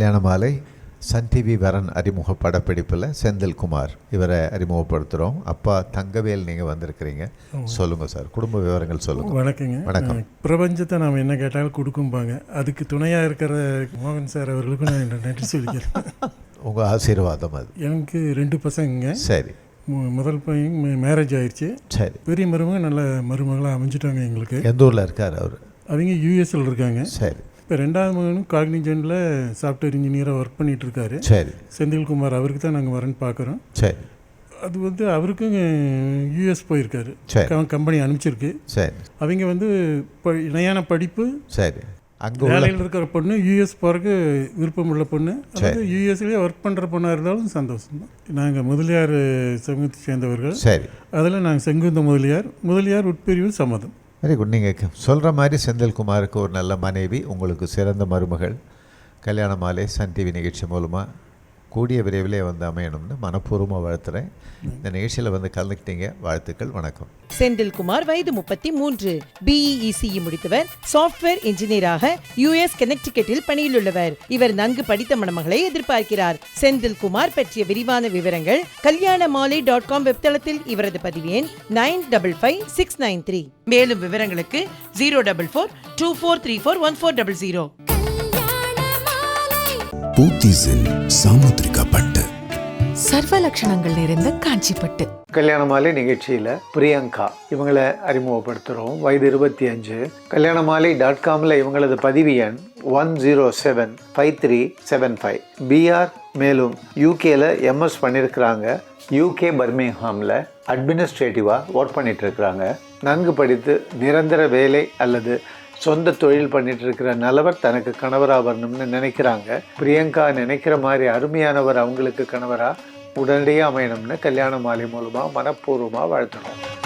கல்யாண மாலை Sun TV வரன் அறிமுக படப்பிடிப்பில் செந்தில்குமார். இவரை அறிமுகப்படுத்துகிறோம் அப்பா தங்கவேல் நீங்கள் வந்திருக்கிறீங்க. சொல்லுங்கள் சார். குடும்ப விவரங்கள் சொல்லுங்கள் வணக்கங்க. வணக்கம். பிரபஞ்சத்தை நாம் என்ன கேட்டாலும் கொடுக்கும்பாங்க. அதுக்கு துணையாக இருக்கிற மோகன் சார் அவர்களுக்கும் நான் நன்றி சொல்லிக்கிறேன். உங்கள் ஆசீர்வாதம் அது. எனக்கு ரெண்டு பசங்க சரி. முதல் பையன் மேரேஜ் ஆயிடுச்சு. சரி. பெரிய மருமக நல்ல மருமகளாக அமைஞ்சிட்டாங்க எங்களுக்கு. எந்த ஊரில் இருக்கார் அவர்? அவங்க யூஎஸ்ல இருக்காங்க. சரி. இப்போ ரெண்டாவது மகனும் காக்னிஜனில் சாஃப்ட்வேர் இன்ஜினியராக ஒர்க் பண்ணிட்டு இருக்காரு சரி. செந்தில்குமார் அவருக்கு தான் நாங்கள் வரேன்னு பார்க்குறோம் சரி. அது வந்து அவருக்கும் யூஎஸ் போயிருக்காரு. கம்பெனி அனுப்பிச்சிருக்கு. சரி. அவங்க வந்து இப்போ இணையான படிப்பு சரி. அங்கே வேலையில் இருக்கிற பொண்ணு யூஎஸ் போகிறதுக்கு விருப்பம் உள்ள பொண்ணு. அதாவது யூஎஸ்லேயே ஒர்க் பண்ணுற பொண்ணாக இருந்தாலும் சந்தோஷம். தான் நாங்கள் முதலியார் சமூகத்தை சேர்ந்தவர்கள். சரி. அதில் நாங்கள் செங்குந்த முதலியார். முதலியார் உட்பிரிவு சம்மதம். வெரி குட் நீங்கள் சொல்கிற மாதிரி செந்தில்குமாருக்கு ஒரு நல்ல மனைவி உங்களுக்கு சிறந்த மருமகள் கல்யாண மாலை சன் டிவி நிகழ்ச்சி மூலமாக கூடிய விரைவிலே வந்து அமையணும்னு மனப்பூர்வமாக வாழ்த்துறேன். இந்த நிகழ்ச்சியில் வந்து கலந்துக்கிட்டீங்க. வாழ்த்துக்கள் வணக்கம். செந்தில்குமார் வயது முப்பத்தி மூன்று பிஇஇசிஇ முடித்தவர் சாஃப்ட்வேர் இன்ஜினியராக யுஎஸ் கனெக்டிகட்டில் பணியில் உள்ளவர் இவர் நன்கு படித்த மணமகளை எதிர்பார்க்கிறார். செந்தில்குமார் பற்றிய விரிவான விவரங்கள் கல்யாண மாலை டாட் காம் வெப்தளத்தில் இவரது பதிவு எண் nine double five six nine three. மேலும் விவரங்களுக்கு zero double four two four three four one four double zero. பூத்திஸில் Samudrika பட்டு சர்வ லட்சணங்கள் நிறைந்த காஞ்சிப்பட்டு. கல்யாண மாலை நிகழ்ச்சியில் பிரியங்கா இவங்களை அறிமுகப்படுத்துகிறோம் வயது இருபத்தி அஞ்சு கல்யாண மாலை டாட் காமில் இவங்களது பதிவு எண் one zero seven five three seven five PR மேலும் யூகேல எம்எஸ் பண்ணியிருக்கிறாங்க யூகே பர்மிங்ஹாமில் அட்மினிஸ்ட்ரேட்டிவாக ஒர்க் பண்ணிட்டு இருக்கிறாங்க நன்கு படித்து நிரந்தர வேலை அல்லது சொந்த தொழில் பண்ணிட்டு இருக்கிற நல்லவர் தனக்கு கணவராக வரணும்னு நினைக்கிறாங்க. பிரியங்கா நினைக்கிற மாதிரி அருமையானவர் அவங்களுக்கு கணவரா உடனடியாக அமையணும்னு கல்யாண மாலை மூலமாக மனப்பூர்வமாக வாழ்த்தணும். கல்யாண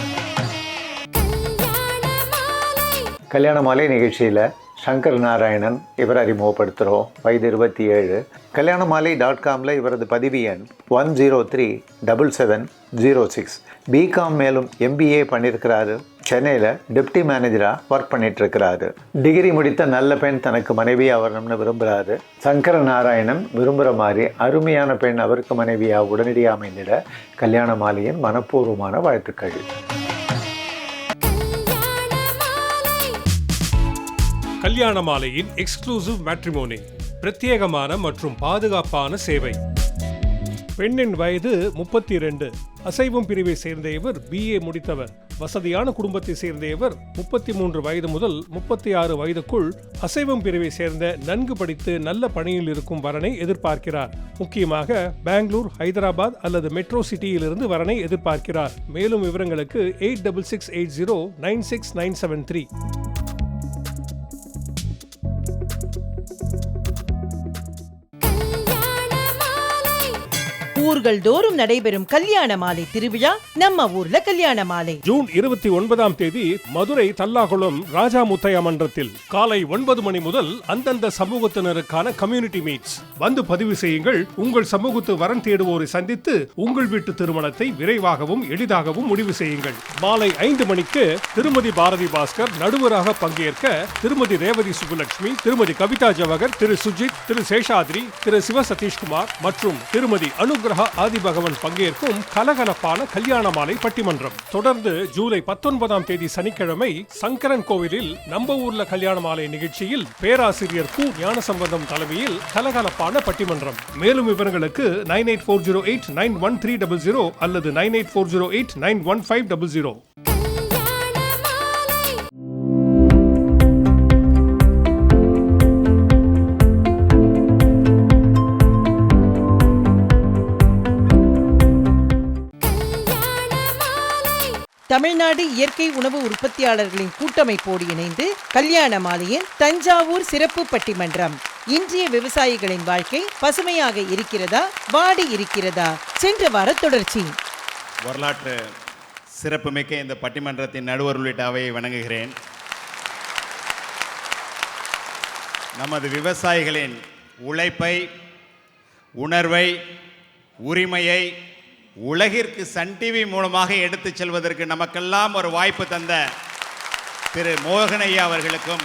மாலை கல்யாண மாலை நிகழ்ச்சியில் சங்கர் நாராயணன் இவர் அறிமுகப்படுத்துகிறோம் வயது இருபத்தி ஏழு. கல்யாண மாலை டாட் காமில் இவரது பதிவு எண் one zero three double seven zero six BCom மேலும் எம்பிஏ பண்ணியிருக்கிறாரு சென்னையில் டெப்டி மேனேஜராக ஒர்க் பண்ணிட்டுருக்கிறாரு. டிகிரி முடித்த நல்ல பெண் தனக்கு மனைவியாக வரணும்னு விரும்புகிறாரு சங்கர நாராயணன் விரும்புகிற மாதிரி அருமையான பெண் அவருக்கு மனைவியாக உடனடியாக அமைந்திட கல்யாண மாலையின் மனப்பூர்வமான வாழ்த்துக்கள். கல்யாண மாலையின் எக்ஸ்க்ளூசிவ் மேட்ரிமோனி பிரத்யேகமான மற்றும் பாதுகாப்பான சேவை. பெண்ணின் வயது முப்பத்தி ரெண்டு. அசைவம் பிரிவை சேர்ந்த இவர் பிஏ முடித்தவர். வசதியான குடும்பத்தை சேர்ந்த இவர் முப்பத்தி மூன்று வயது முதல் முப்பத்தி ஆறு வயதுக்குள் அசைவம் பிரிவை சேர்ந்த நன்கு படித்து நல்ல பணியில் இருக்கும் வரனை எதிர்பார்க்கிறார். முக்கியமாக பெங்களூர் ஹைதராபாத் அல்லது மெட்ரோ சிட்டியிலிருந்து வரனை எதிர்பார்க்கிறார். மேலும் விவரங்களுக்கு eight double six eight zero nine six nine seven three. ஊர்கள் தோறும் நடைபெறும் கல்யாண மாலை திருவிழா நம்ம ஊர்ல கல்யாண மாலை. ஜூன் இருபத்தி ஒன்பதாம் தேதி மதுரை தல்லாகுளம் ராஜா முத்தையா மன்றத்தில் காலை ஒன்பது மணி முதல் அந்தந்த சமூகத்தினருக்கான கம்யூனிட்டி மீட்ஸ் வந்து பதிவு செய்யுங்கள். உங்கள் சமூகத்து வரன் தேடுவோரை சந்தித்து உங்கள் வீட்டு திருமணத்தை விரைவாகவும் எளிதாகவும் முடிவு செய்யுங்கள். மாலை ஐந்து மணிக்கு திருமதி பாரதி பாஸ்கர் நடுவராக பங்கேற்க திருமதி ரேவதி சுப்புலட்சுமி திருமதி கவிதா ஜவகர் திரு சுஜித் திரு சேஷாத்ரி திரு சிவ சதீஷ்குமார் மற்றும் திருமதி அனுகிரக ஆதிபகவன் பங்கேற்கும் கலகலப்பான கல்யாண மாலை பட்டிமன்றம். தொடர்ந்து ஜூலை பத்தொன்பதாம் தேதி சனிக்கிழமை சங்கரன் கோவிலில் நம்ம ஊர்ல கல்யாண மாலை நிகழ்ச்சியில் பேராசிரியர் கு ஞானசம்பந்தம் தலைமையில் கலகலப்பான பட்டிமன்றம். மேலும் விவரங்களுக்கு nine eight four zero eight nine one three double zero அல்லது nine eight four zero eight nine one five double zero. Tamil Nadu இயற்கை உணவு உற்பத்தியாளர்களின் கூட்டமைப்போடு இணைந்து கல்யாண மாலையின் தஞ்சாவூர் சிறப்பு பட்டிமன்றம். இன்றைய விவசாயிகளின் வாழ்க்கை பசுமையாக இருக்கிறதா? வாடி இருக்கிறதா? சென்ற வார தொடர்ச்சி. வரலாற்று சிறப்புமிக்க இந்த பட்டிமன்றத்தின் நடுவர் உள்ளிட்ட அவையை வணங்குகிறேன். நமது விவசாயிகளின் உழைப்பை உணர்வை உரிமையை உலகிற்கு சன் டிவி மூலமாக எடுத்துச் செல்வதற்கு நமக்கெல்லாம் ஒரு வாய்ப்பு தந்த திரு மோகனையா அவர்களுக்கும்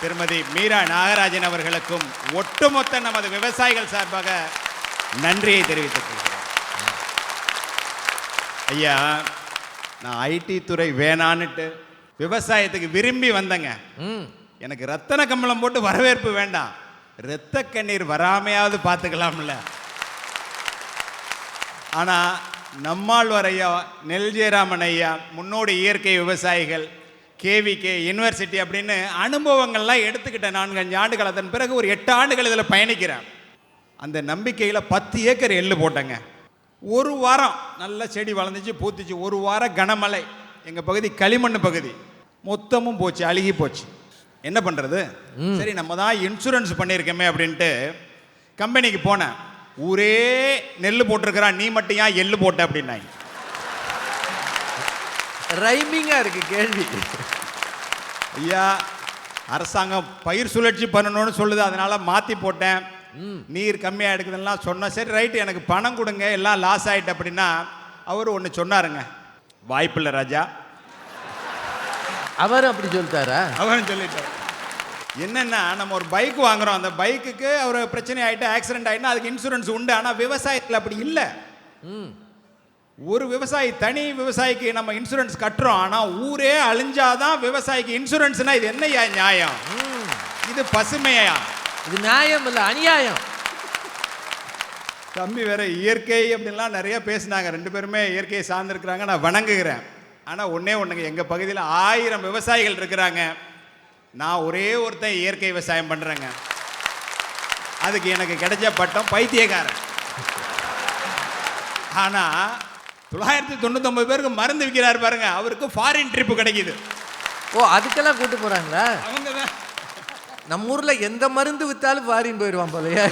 திருமதி மீரா நாகராஜன் அவர்களுக்கும் ஒட்டுமொத்த நமது விவசாயிகள் சார்பாக நன்றியை தெரிவித்துக் கொள்கிறேன். ஐயா நான் ஐடி துறை வேணான்னுட்டு விவசாயத்துக்கு விரும்பி வந்தேங்க. எனக்கு ரத்தன கம்பளம் போட்டு வரவேற்பு வேண்டாம். இரத்த கண்ணீர் வராமையாவது பார்த்துக்கலாம்ல. ஆனால் நம்மாழ்வார் ஐயா நெல் ஜெயராமன் ஐயா முன்னோடி இயற்கை விவசாயிகள் கேவிகே யூனிவர்சிட்டி அப்படின்னு அனுபவங்கள்லாம் எடுத்துக்கிட்டேன் நான்கு அஞ்சு ஆண்டுகள். அதன் பிறகு ஒரு எட்டு ஆண்டுகள் இதில் பயணிக்கிறேன் அந்த நம்பிக்கையில் பத்து ஏக்கர் எள்ளு போட்டேங்க. ஒரு வாரம் நல்ல செடி வளர்ந்துச்சு பூத்துச்சு. ஒரு வாரம் கனமழை. எங்கள் பகுதி களிமண் பகுதி. மொத்தமும் போச்சு அழுகி போச்சு. என்ன பண்ணுறது சரி நம்ம தான் இன்சூரன்ஸ் பண்ணியிருக்கோமே அப்படின்ட்டு கம்பெனிக்கு போனேன். ஊரே நெல் போட்டிருக்கிறான் நீ மட்டும் ஏன் எள்ளு போட்ட அப்படின்னாங்க. ரைமிங்கா இருக்கு கேள்வி. ஐயா அரசாங்கம் பயிர் சுழற்சி பண்ணணும்னு சொல்லுது அதனால மாற்றி போட்டேன். நீர் கம்மியாக எடுக்குதுலாம் சொன்னேன் சரி ரைட்டு எனக்கு பணம் கொடுங்க எல்லாம் லாஸ் ஆயிட்டு அப்படின்னா அவர் ஒன்று சொன்னாருங்க. வாய்ப்பில்லை ராஜா. அவர் அப்படி சொல்லிட்டாரா? அவரும் சொல்லிட்டார். என்னன்னா நம்ம ஒரு பைக் வாங்குறோம். அந்த பைக்குக்கு ஒரு பிரச்சனை ஆயிட்டு ஆக்சிடென்ட் ஆயிட்டுனா அதுக்கு இன்சூரன்ஸ் உண்டு. ஆனால் விவசாயத்தில் அப்படி இல்லை. ஒரு விவசாயி தனி விவசாயிக்கு நம்ம இன்சூரன்ஸ் கட்டுறோம். ஆனால் ஊரே அழிஞ்சாதான் விவசாயிக்கு இன்சூரன்ஸ்னா இது என்னய்யா நியாயம்? இது பசுமையா? இது நியாயம் இல்ல அநியாயம். தம்பி வேற இயற்கை அப்படின்லாம் நிறைய பேசினாங்க. ரெண்டு பேருமே இயற்கையை சார்ந்திருக்கிறாங்க. நான் வணங்குகிறேன். ஆனால் ஒண்ணே ஒன்றுங்க எங்கள் பகுதியில் ஆயிரம் விவசாயிகள் இருக்கிறாங்க. நான் ஒரே ஒருத்தன் இயற்கை விவசாயம் பண்ணுறேங்க அதுக்கு எனக்கு கிடைச்ச பட்டம் பைத்தியக்காரன். ஆனால் தொள்ளாயிரத்தி தொண்ணூத்தொம்பது பேருக்கு மருந்து விற்கிறாரு பாருங்க அவருக்கு ஃபாரின் ட்ரிப்பு கிடைக்குது. ஓ அதுக்கெல்லாம் கூட்டு போறாங்களா? அவங்க தான். நம்ம ஊர்ல எந்த மருந்து வித்தாலும் ஃபாரின் போயிடுவான் போலயே.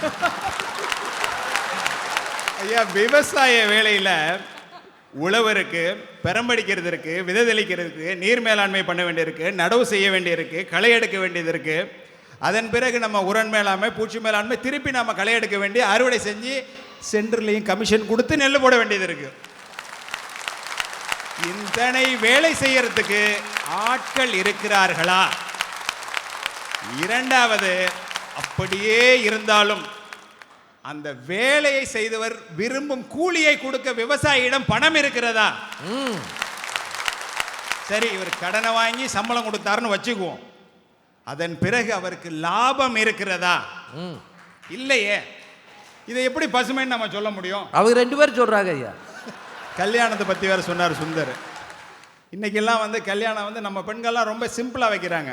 ஐயா விவசாய வேலையில் உழவருக்கு பெரம்படிக்கிறதுக்கு விதை தெளிக்கிறதுக்கு நீர் மேலாண்மை பண்ண வேண்டியிருக்கு நடவு செய்ய வேண்டியிருக்கு களை எடுக்க வேண்டியது இருக்குது அதன் பிறகு நம்ம உரன் மேலாண்மை பூச்சி மேலாண்மை திருப்பி நம்ம களை எடுக்க வேண்டி அறுவடை செஞ்சு சென்ட்ரலையும் கமிஷன் கொடுத்து நெல் போட வேண்டியது இருக்குது இத்தனை வேலை செய்யறதுக்கு ஆட்கள் இருக்கிறார்களா? இரண்டாவது அப்படியே இருந்தாலும் அந்த வேலையை செய்தவர் விரும்பும் கூலியை கொடுக்க விவசாயியிடம் பணம் இருக்கிறதா? சரி இவர் கடனை வாங்கி சம்பளம் கொடுத்தாருன்னு வச்சுக்குவோம். அதன் பிறகு அவருக்கு லாபம் இருக்கிறதா? இல்லையே. இதை எப்படி பசுமைன்னு நம்ம சொல்ல முடியும்? அவங்க ரெண்டு பேரும் சொல்றாங்க ஐயா. கல்யாணத்தை பற்றி வேற சொன்னார் சுந்தர். இன்னைக்கெல்லாம் வந்து கல்யாணம் வந்து நம்ம பெண்கள்லாம் ரொம்ப சிம்பிளாக வைக்கிறாங்க.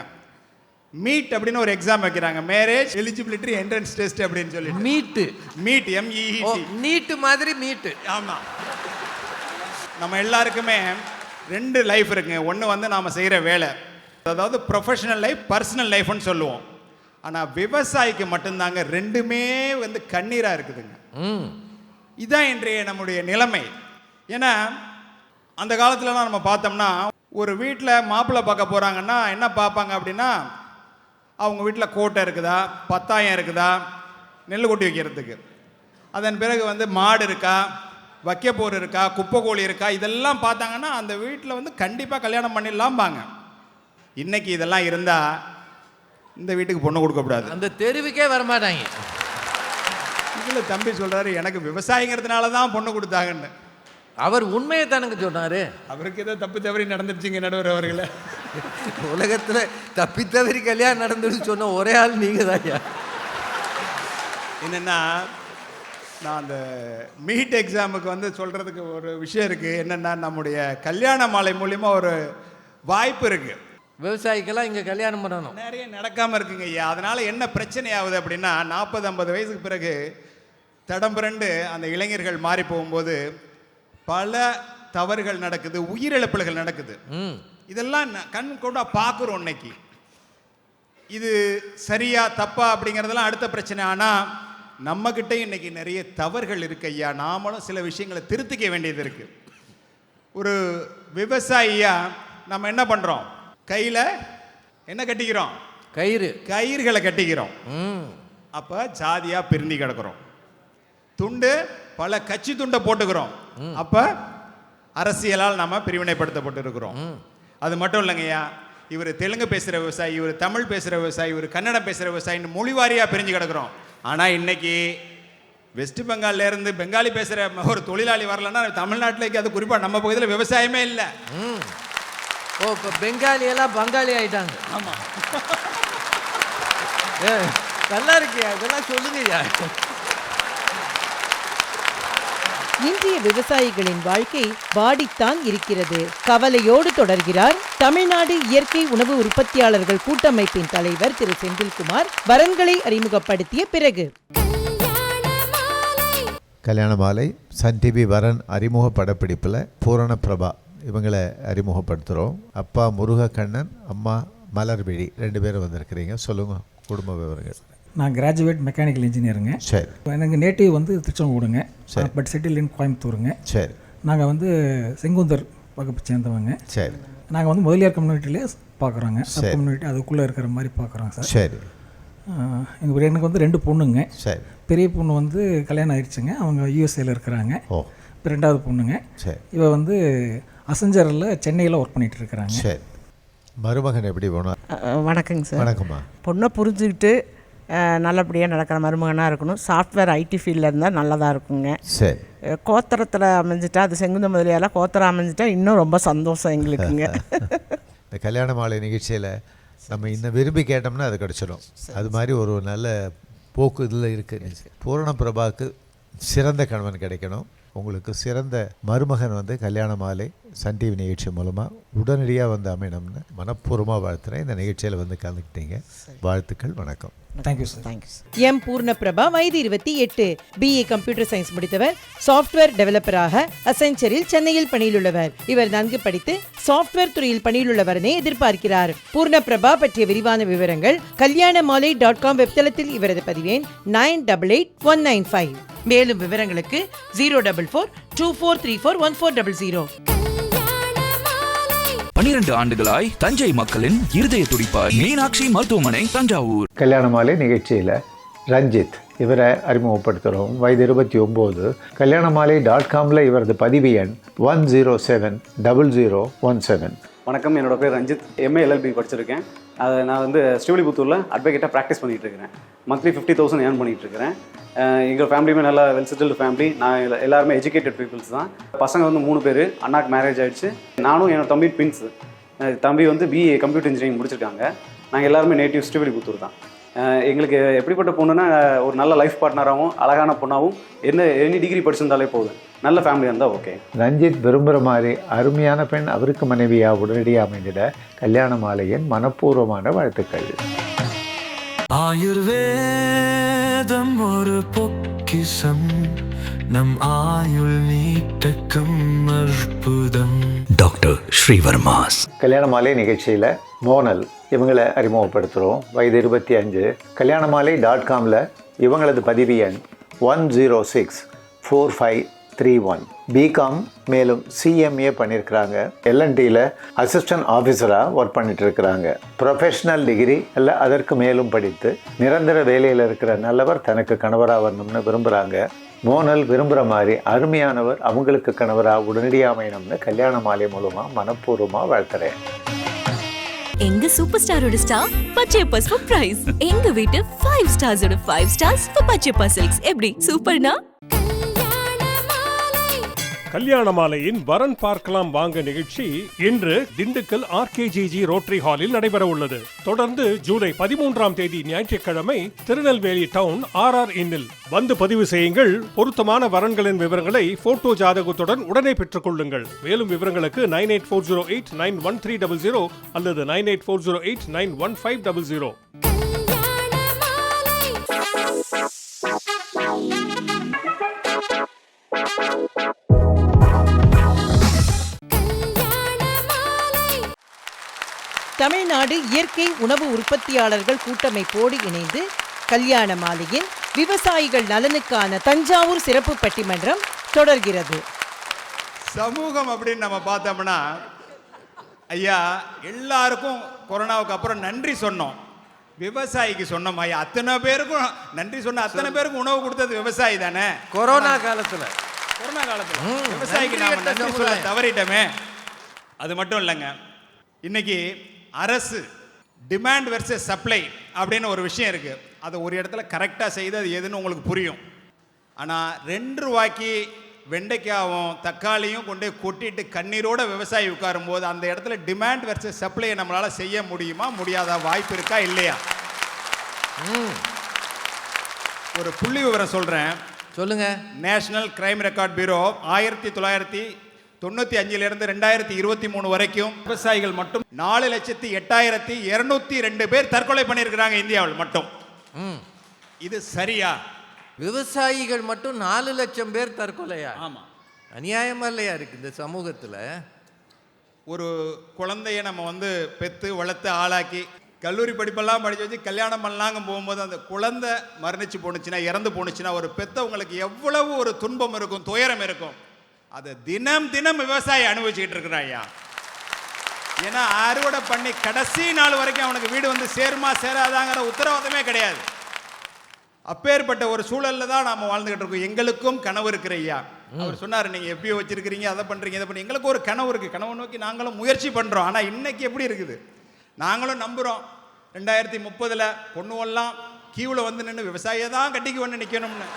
மீட் அப்படின்னு ஒரு எக்ஸாம் வைக்கிறாங்க. மேரேஜ் எலிஜிபிலிட்டி என்ட்ரன்ஸ் டெஸ்ட் அப்படின்னு சொல்லிட்டு. மீட்டு மீட் ஓ எம்இஇடி நீட்டு மாதிரி மீட்டு ஆமாம் நம்ம எல்லாருக்குமே ரெண்டு லைஃப் இருக்குங்க. ஒன்று வந்து நாம் செய்கிற வேலை. அதாவது ப்ரொஃபஷனல் லைஃப் பர்சனல் லைஃப்னு சொல்லுவோம். ஆனால் விவசாயிக்கு மட்டும்தாங்க ரெண்டுமே வந்து கண்ணீராக இருக்குதுங்க. ம். இதுதான் இன்றைய நம்முடைய நிலைமை. ஏன்னா அந்த காலத்துலலாம் நம்ம பார்த்தோம்னா ஒரு வீட்டில் மாப்பிள்ளை பார்க்க போகிறாங்கன்னா என்ன பார்ப்பாங்க அப்படின்னா அவங்க வீட்டில் கோட்டை இருக்குதா? பத்தாயம் இருக்குதா? நெல் கொட்டி வைக்கிறதுக்கு. அதன் பிறகு வந்து மாடு இருக்கா? வைக்கப்போர் இருக்கா? குப்பை கோழி இருக்கா? இதெல்லாம் பார்த்தாங்கன்னா அந்த வீட்டில் வந்து கண்டிப்பாக கல்யாணம் பண்ணிடலாம்பாங்க. இன்னைக்கு இதெல்லாம் இருந்தால் இந்த வீட்டுக்கு பொண்ணு கொடுக்கக்கூடாது அந்த தெருவுக்கே வரமாட்டாங்க. இதில் தம்பி சொல்கிறாரு எனக்கு விவசாயிங்கிறதுனால தான் பொண்ணு கொடுத்தாங்கன்னு. அவர் உண்மையை தானுங்க சொன்னாரு அவருக்கு ஏதோ தப்பு தவறி நடந்துருச்சுங்க நடுவர் அவர்களை. உலகத்துல தப்பித்தவரி கல்யாணம் நடந்துன்னு சொன்ன ஒரே ஆள் நீங்க தான்யா என்னென்னா நான் அந்த மீட் எக்ஸாமுக்கு வந்து சொல்கிறதுக்கு ஒரு விஷயம் இருக்குது என்னென்னா நம்முடைய கல்யாண மாலை மூலிமா ஒரு வாய்ப்பு இருக்குது விவசாயிக்கெல்லாம் இங்க கல்யாணம் பண்ணணும். நிறைய நடக்காமல் இருக்குங்க ஐயா. அதனால் என்ன பிரச்சனை ஆகுது அப்படின்னா நாற்பது ஐம்பது வயசுக்கு பிறகு தடம் புரண்டு அந்த இளைஞர்கள் மாறி போகும்போது பல தவறுகள் நடக்குது உயிரிழப்புகள் நடக்குது. இதெல்லாம் கண் கொண்டா பார்க்குறோம் இன்னைக்கு. இது சரியா தப்பா அப்படிங்கிறதெல்லாம் அடுத்த பிரச்சனை. ஆனால் நம்மக்கிட்ட இன்னைக்கு நிறைய தவறுகள் இருக்கு ஐயா. நாமளும் சில விஷயங்களை திருத்திக்க வேண்டியது இருக்கு. ஒரு விவசாயியா நம்ம என்ன பண்ணுறோம் கையில் என்ன கட்டிக்கிறோம்? கயிறு. கயிறுகளை கட்டிக்கிறோம். ம். அப்போ ஜாதியாக பிரிஞ்சு கிடக்குறோம். துண்டு பல கட்சி துண்டை போட்டுக்கிறோம். அப்போ அரசியலால் நம்ம பிரிவினைப்படுத்தப்பட்டு இருக்கிறோம் அது மட்டும் இல்லைங்கய்யா இவர் தெலுங்கு பேசுகிற விவசாயி இவர் தமிழ் பேசுகிற விவசாயி இவர் கன்னடம் பேசுகிற விவசாயின்னு மொழி வாரியாக பிரிஞ்சு கிடக்கிறோம். ஆனால் இன்றைக்கி வெஸ்ட் பெங்கால்லேருந்து பெங்காலி பேசுகிற ஒரு தொழிலாளி வரலன்னா தமிழ்நாட்டிலேக்கு அது குறிப்பாக நம்ம பகுதியில் விவசாயமே இல்லை. ஓ இப்போ பெங்காலியெல்லாம் பங்காளி ஆயிட்டாங்க. ஆமாம் நல்லா இருக்கியா? இதெல்லாம் சொல்லுங்கய்யா. இன்றைய விவசாயிகளின் வாழ்க்கை வாடித்தான் இருக்கிறது. கவலையோடு தொடர்கிறார். தமிழ்நாடு இயற்கை உணவு உற்பத்தியாளர்கள் கூட்டமைப்பின் தலைவர் திரு செந்தில்குமார் வரன்களை அறிமுகப்படுத்திய பிறகு. கல்யாண மாலை சன் டிவி வரன் அறிமுக படப்பிடிப்பில் பூரண பிரபா இவங்களை அறிமுகப்படுத்துகிறோம் அப்பா முருகக்கண்ணன் அம்மா மலர்விழி ரெண்டு பேரும் வந்திருக்கிறீங்க. சொல்லுங்க குடும்ப விவரங்கள். நான் கிராஜுவேட் மெக்கானிக்கல் இன்ஜினியருங்க சரி. எனக்கு நேட்டிவ் வந்து திருச்செங்கோடுங்க பட் செட்டில் இன் கோயம்புத்தூருங்க. சரி. நாங்கள் வந்து செங்குந்தர் வகுப்பு சேர்ந்தவங்க. சரி. நாங்கள் வந்து முதலியார் கம்யூனிட்டிலே பார்க்குறோங்க சப் சரி. கம்யூனிட்டி அதுக்குள்ளே இருக்கிற மாதிரி பார்க்குறோங்க சார். சரி. எங்கள் எனக்கு வந்து ரெண்டு பொண்ணுங்க. சரி. பெரிய பொண்ணு வந்து கல்யாணம் ஆயிடுச்சுங்க அவங்க யூஎஸ்ஏல இருக்கிறாங்க. ஓ. இப்போ ரெண்டாவது பொண்ணுங்க. சரி. இவ வந்து அசஞ்சரில் சென்னையில் ஒர்க் பண்ணிட்டு இருக்கிறாங்க. சரி. மருமகன் எப்படி போனா? வணக்கங்க சார். வணக்கம்மா. பொண்ணை புரிஞ்சுக்கிட்டு நல்லபடியாக நடக்கிற மருமகனாக இருக்கணும். சாஃப்ட்வேர் ஐடி ஃபீல்டில் இருந்தால் நல்லதாக இருக்குங்க. சரி. கோத்தரத்தில் அமைஞ்சிட்டா அது செங்குந்த முதலியால கோத்தரம் அமைஞ்சிட்டா இன்னும் ரொம்ப சந்தோஷம் எங்களுக்குங்க. இந்த கல்யாண மாலை நிகழ்ச்சியில் நம்ம இன்னும் விரும்பி கேட்டோம்னா அது கிடச்சிடும் அது மாதிரி ஒரு நல்ல போக்கு இதில் இருக்குது பூரண பிரபாவுக்கு சிறந்த கணவன் கிடைக்கணும். உங்களுக்கு சிறந்த மருமகன் வந்து கல்யாண மாலை சன் டிவி நிகழ்ச்சி மூலமாக உடனடியாக வந்து அமையணும்னு மனப்பூர்வமாக வாழ்த்துறேன். இந்த நிகழ்ச்சியில் வந்து கலந்துக்கிட்டீங்க. வாழ்த்துக்கள் வணக்கம். Thank you sir thank you M Poornaprabha வயது இருபத்தி எட்டு பிஏ கம்ப்யூட்டர் சயின்ஸ் முடித்தவர் சாஃப்ட்வேர் டெவலப்பராக அசென்ச்சரில் சென்னையில் பணியிலுள்ளவர். இவர் நன்கு படித்து சாஃப்ட்வேர் துறையில் பணியிலுள்ளவரனே எதிர்பார்க்கிறார். பூர்ணபிரபா பற்றிய விரிவான விவரங்கள் கல்யாண மாலை டாட் காம் வெப்தளத்தில் இவரது பதிவேன் nine double eight one nine five மேலும் விவரங்களுக்கு zero double four two four three four one four double zero. பனிரெண்டு ஆண்டுகளாய் தஞ்சை மக்களின் இருதய துடிப்பாய் மீனாட்சி மருத்துவமனை தஞ்சாவூர். கல்யாண மாலை நிகழ்ச்சியில் ரஞ்சித் இவரை அறிமுகப்படுத்துகிறோம் வயது இருபத்தி ஒம்பது. கல்யாண மாலை டாட் காமில் இவரது பதிவு எண் one zero seven double zero one seven வணக்கம் என்னோட பேர் ரஞ்சித். எம்ஏ எல்எல்பி படிச்சிருக்கேன். அதை நான் வந்து ஸ்ரீவிலிபுத்தூரில் அட்வொகேட்டாக ப்ராக்டிஸ் பண்ணிட்டு இருக்கிறேன் மந்த்லி ஃபிஃப்டி தௌசண்ட் ஏர்ன் பண்ணிகிட்டு இருக்கிறேன் எங்கள் ஃபேமிலியுமே நல்லா வெல் செட்டில்டு ஃபேமிலி நான் எல்லா- எல்லாருமே எஜுகேட்டட் பீப்புள்ஸ் தான். பசங்க வந்து மூணு பேர். அண்ணாக்கு மேரேஜ் ஆகிடுச்சு நானும் என்னோட தம்பி ட்வின்ஸ் தம்பி வந்து பிஏ கம்ப்யூட்டர் இன்ஜினியரிங் முடிச்சிருக்காங்க. நாங்கள் எல்லாருமே நேட்டிவ் ஸ்ரீவிலிபுத்தூர் தான். எங்களுக்கு எப்படிப்பட்ட பொண்ணுன்னா ஒரு நல்ல லைஃப் பார்ட்னராகவும் அழகான பொண்ணாகவும் என்ன எனி டிகிரி படிச்சிருந்தாலே போதும். நல்ல ஃபேமிலியாக இருந்தால் ஓகே ரஞ்சித் விரும்புகிற மாதிரி அருமையான பெண் அவருக்கு மனைவியாக உடனடியாக அமைந்திட கல்யாண மாலையின் மனப்பூர்வமான வாழ்த்துக்கள். ஆயுர்வேதம் ஒரு பொக்கிசம் நம் ஆயுள் நீட்டக்கும் அற்புதம். டாக்டர் ஸ்ரீவர்மாஸ். கல்யாண மாலை நிகழ்ச்சியில் மோனல் இவங்களை அறிமுகப்படுத்துகிறோம் வயது இருபத்தி அஞ்சு. கல்யாண மாலை டாட் காமில் இவங்களது பதிவு எண் one zero six four five three one BCom மேலும் சிஎம்ஏ பண்ணியிருக்கிறாங்க எல்என்டியில் அசிஸ்டன்ட் ஆஃபீஸராக ஒர்க் பண்ணிட்டு இருக்கிறாங்க. ப்ரொஃபஷனல் டிகிரி இல்லை அதற்கு மேலும் படித்து நிரந்தர வேலையில் இருக்கிற நல்லவர் தனக்கு கணவராக வரணும்னு விரும்புகிறாங்க மோனல் விரும்புகிற மாதிரி அருமையானவர் அவங்களுக்கு கணவராக உடனடியாக அமையணும்னு கல்யாண மாலை மூலமாக மனப்பூர்வமாக வாழ்த்துறேன். எங்க சூப்பர் ஸ்டாரோட ஸ்டார் பச்சையப்பா பிரைஸ் எங்க வீட்டு ஃபைவ் ஸ்டார்ஸோட ஃபைவ் ஸ்டார்ஸ் பச்சை சில்க்ஸ் எப்படி? சூப்பர்னா கல்யாண மாலையின் வரன் பார்க்கலாம் வாங்க நிகழ்ச்சி இன்று திண்டுக்கல் ஆர்கேஜிஜி ரோட்டரி ஹாலில் நடைபெற உள்ளது. தொடர்ந்து ஜூலை பதிமூன்றாம் தேதி ஞாயிற்றுக்கிழமை திருநெல்வேலி டவுன் ஆர் ஆர் இன்னில் வந்து பதிவு செய்யுங்கள். பொருத்தமான வரன்களின் விவரங்களை போட்டோ ஜாதகத்துடன் உடனே பெற்றுக் கொள்ளுங்கள் மேலும் விவரங்களுக்கு nine eight four zero eight nine one three double zero அல்லது nine eight four zero eight nine one five double zero. Tamil Nadu இயற்கை உணவு உற்பத்தியாளர்கள் கூட்டமைப்போடு இணைந்து கல்யாண மாலையின் விவசாயிகள் நலனுக்கான தஞ்சாவூர் சிறப்பு பட்டிமன்றம் தொடர்கிறது. சமூகம் அப்படின்னு நம்ம பார்த்தோம்னா ஐயா எல்லாருக்கும் கொரோனாவுக்கு அப்புறம் நன்றி சொன்னோம். விவசாயிக்கு சொன்னோம் ஐயா. அத்தனை பேருக்கும் நன்றி சொன்ன அத்தனை பேருக்கும் உணவு கொடுத்தது விவசாயி தானே? கொரோனா காலத்துல. கொரோனா காலத்துல. விவசாயிக்கு நாம நன்றி சொல்ல. தவறிட்டோமே. அது மட்டும் இல்லைங்க. இன்னைக்கு அரசு டிமாண்ட் வெர்சஸ் சப்ளை அப்படின்னு ஒரு விஷயம் இருக்கு. அதை ஒரு இடத்துல கரெக்டாக செய்து அது எதுன்னு உங்களுக்கு புரியும். ஆனால் ரெண்டு ரூபாய்க்கு வெண்டைக்காவும் தக்காளியும் கொண்டு கொட்டிட்டு கண்ணீரோட விவசாயி உட்காரும்போது அந்த இடத்துல டிமாண்ட் வெர்சஸ் சப்ளையை நம்மளால செய்ய முடியுமா முடியாதா வாய்ப்பு இருக்கா இல்லையா? ஒரு புள்ளி விவரம் சொல்றேன். சொல்லுங்க. நேஷனல் கிரைம் ரெக்கார்ட் பியூரோ ஆயிரத்தி தொள்ளாயிரத்தி தொண்ணூற்றி அஞ்சிலிருந்து ரெண்டாயிரத்தி இருபத்தி மூணு வரைக்கும் விவசாயிகள் மட்டும் நாலு லட்சத்தி எட்டாயிரத்தி இருநூத்தி ரெண்டு பேர் தற்கொலை பண்ணியிருக்கிறாங்க இந்தியாவில் மட்டும். இது சரியா? விவசாயிகள் மட்டும் நாலு லட்சம் பேர் தற்கொலையா? ஆமா. அநியாயமா இல்லையா இருக்கு இந்த சமூகத்துல? ஒரு குழந்தைய நம்ம வந்து பெத்து வளர்த்து ஆளாக்கி கல்லூரி படிப்பெல்லாம் படிச்சு வச்சு கல்யாணம் பண்ணலாங்க போகும்போது அந்த குழந்தை மரணிச்சு போணுச்சுன்னா இறந்து போணுச்சுன்னா ஒரு பெத்தவங்களுக்கு எவ்வளவு ஒரு துன்பம் இருக்கும் துயரம் இருக்கும். அதை தினம் தினம் விவசாயி அனுபவிச்சுக்கிட்டு இருக்கிறான் ஐயா. ஏன்னா அறுவடை பண்ணி கடைசி நாள் வரைக்கும் அவனுக்கு வீடு வந்து சேருமா சேராதாங்கிற உத்தரவாதமே கிடையாது. அப்பேற்பட்ட ஒரு சூழல்ல தான் நாம வாழ்ந்துகிட்டு இருக்கோம். எங்களுக்கும் கனவு இருக்கிற ஐயா. அவர் சொன்னார் நீங்க எப்படியோ வச்சிருக்கிறீங்க அதை பண்றீங்க இதை பண்ணி எங்களுக்கு ஒரு கனவு இருக்கு. கனவு நோக்கி நாங்களும் முயற்சி பண்றோம். ஆனா இன்னைக்கு எப்படி இருக்குது? நாங்களும் நம்புறோம். ரெண்டாயிரத்தி முப்பதுல பொண்ணுவெல்லாம் கியூல வந்து நின்று விவசாயியை தான் கட்டிக்கு வந்து நிக்கணும்னு.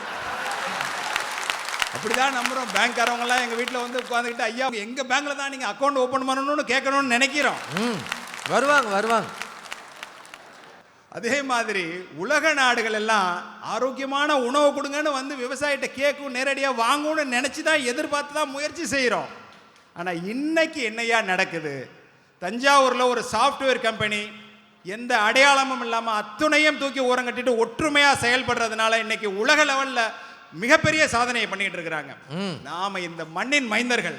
அப்படிதான் நம்புறோம். பேங்க்காரவங்க எல்லாம் எங்க வீட்டில் வந்து உட்காந்துக்கிட்டு ஐயா எங்க பேங்க்ல தான் நீங்க அக்கௌண்ட் ஓபன் பண்ணணும்னு கேட்கணும்னு நினைக்கிறோம். ம். வருவாங்க வருவாங்க. அதே மாதிரி உலக நாடுகள் எல்லாம் ஆரோக்கியமான உணவு கொடுங்கன்னு வந்து விவசாயிட்ட கேட்கும் நேரடியாக வாங்கணும்னு நினச்சி தான் எதிர்பார்த்து தான் முயற்சி செய்கிறோம் ஆனால் இன்னைக்கு என்னையா நடக்குது? தஞ்சாவூரில் ஒரு சாஃப்ட்வேர் கம்பெனி எந்த அடையாளமும் இல்லாமல் அத்துணையும் தூக்கி ஓரம் கட்டிட்டு ஒற்றுமையாக செயல்படுறதுனால இன்னைக்கு உலக லெவலில் மிகப்பெரிய சாதனையை பண்ணிட்டு இருக்கிறாங்க. நாம இந்த மண்ணின் மைந்தர்கள்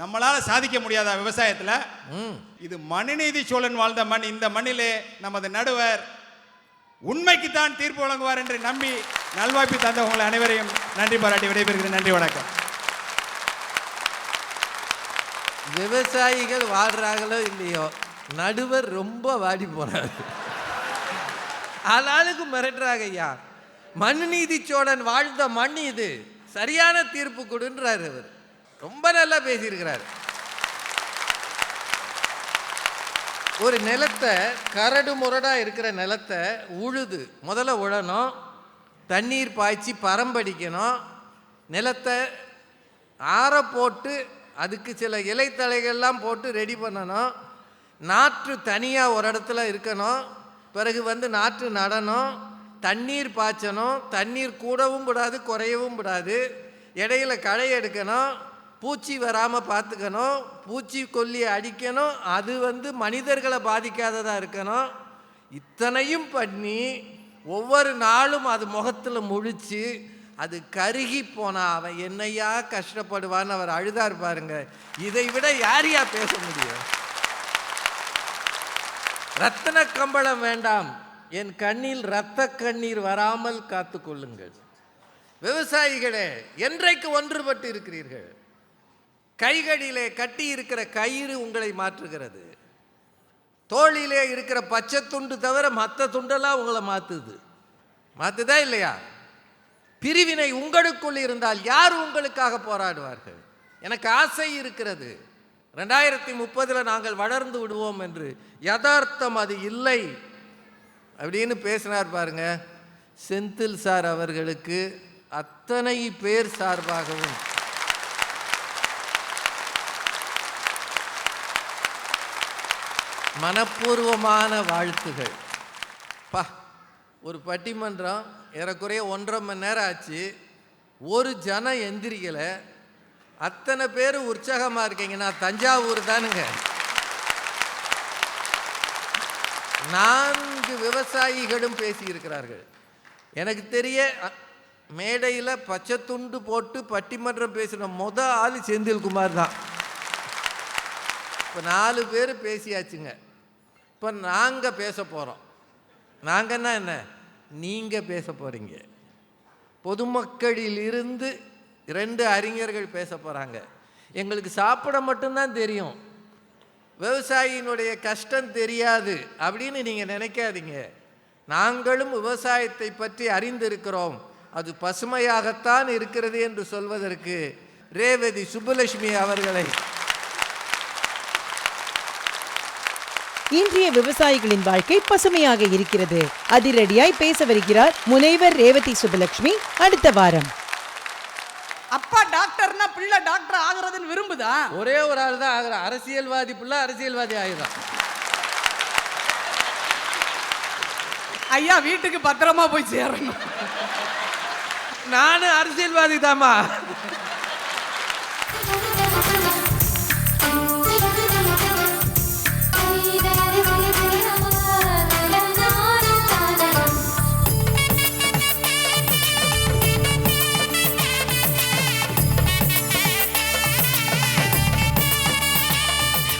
நம்மளால சாதிக்க முடியாத விவசாயத்துல இது மனுநீதி சோழன் வாழ்ந்த மண் இந்த மண்ணிலே நமது நடுவர் உண்மைக்குத்தான் தீர்ப்பு வழங்குவார் என்று நம்பி நல்வாய்ப்பு தந்த உங்களை அனைவரையும் நன்றி பாராட்டி விடைபெறுகிறேன். நன்றி வணக்கம். விவசாயிகள் வாழ்றாங்களோ இல்லையோ நடுவர் ரொம்ப வாடி போறாரு. ஆளாளுக்கு மிரட்டுறாங்க ஐயா. மண் நீதி சோழன் வாழ்ந்த மண் இது. சரியான தீர்ப்பு கொடுன்றாரு அவர். ரொம்ப நல்லா பேசியிருக்கிறார். ஒரு நிலத்தை கரடு முரடா இருக்கிற நிலத்தை உழுது. முதல்ல உழணும் தண்ணீர் பாய்ச்சி பரம்படிக்கணும் நிலத்தை ஆற போட்டு அதுக்கு சில இலைத்தலைகள்லாம் போட்டு ரெடி பண்ணணும். நாற்று தனியாக ஒரு இடத்துல இருக்கணும். பிறகு வந்து நாற்று நடணும். தண்ணீர் பாய்ச்சணும் தண்ணீர் கூடவும் கூடாது குறையவும் கூடாது இடையில களை எடுக்கணும் பூச்சி வராமல் பார்த்துக்கணும் பூச்சி கொல்லியை அடிக்கணும் அது வந்து மனிதர்களை பாதிக்காததாக இருக்கணும். இத்தனையும் பண்ணி ஒவ்வொரு நாளும் அது முகத்தில் முழிச்சு அது கருகி போனா அவன் என்னையா கஷ்டப்படுவான்னு அவர் அழுதார் பாருங்க. இதை விட யாரையா பேச முடியும்? ரத்தன கம்பளம் வேண்டாம். என் கண்ணில் இரத்த கண்ணீர் வராமல் காத்து கொள்ளுங்கள் விவசாயிகளே என்றைக்கு ஒன்றுபட்டு இருக்கிறீர்கள் கைகளிலே கட்டி இருக்கிற கயிறு உங்களை மாற்றுகிறது. தோளிலே இருக்கிற பச்சை துண்டு தவிர மற்ற துண்டெல்லாம் உங்களை மாற்றுது மாற்றுதா இல்லையா? பிரிவினை உங்களுக்குள் இருந்தால் யார் உங்களுக்காக போராடுவார்கள்? எனக்கு ஆசை இருக்கிறது. ரெண்டாயிரத்தி முப்பதில் நாங்கள் வளர்ந்து விடுவோம் என்று யதார்த்தம் அது இல்லை. அப்படின்னு பேசினார் பாருங்க. செந்தில் சார் அவர்களுக்கு அத்தனை பேர் சார்பாகவும். மனப்பூர்வமான வாழ்த்துகள். பா ஒரு பட்டிமன்றம் ஏறக்குறைய ஒன்றரை மணி நேரம் ஆச்சு. ஒரு ஜனம் எந்திரிக்கலை. அத்தனை பேர் உற்சாகமாக இருக்கீங்க. நான் தஞ்சாவூர் தானுங்க. நான்கு விவசாயிகளும் பேசியிருக்கிறார்கள். எனக்கு தெரிய மேடையில் பச்சை துண்டு போட்டு பட்டிமன்றம் பேசின முத ஆள் செந்தில்குமார் தான். இப்போ நாலு பேர் பேசியாச்சுங்க. இப்போ நாங்கள் பேச போகிறோம் நாங்கன்னா என்ன? நீங்கள் பேச போகிறீங்க பொதுமக்களிலிருந்து ரெண்டு அறிஞர்கள் பேச போகிறாங்க எங்களுக்கு சாப்பிட மட்டும்தான் தெரியும். விவசாயியினுடைய கஷ்டம் தெரியாது அப்படின்னு நீங்கள் நினைக்காதீங்க. நாங்களும் விவசாயத்தை பற்றி அறிந்திருக்கிறோம். அது பசுமையாகத்தான் இருக்கிறது என்று சொல்வதற்கு ரேவதி சுப்புலட்சுமி அவர்களை. இன்றைய விவசாயிகளின் வாழ்க்கை பசுமையாக இருக்கிறது. அதிரடியாய் பேச வருகிறார் முனைவர் ரேவதி சுப்புலட்சுமி. அடுத்த வாரம். அப்பா டாக்டர்னா பிள்ளை டாக்டர் ஆகுறதுன்னு விரும்புதா? ஒரே ஒரு ஆள் தான் ஆகிற. அரசியல்வாதி புள்ள அரசியல்வாதி ஆகிதான் ஐயா வீட்டுக்கு பத்திரமா போய் சேரணும். நானும் அரசியல்வாதி தாமா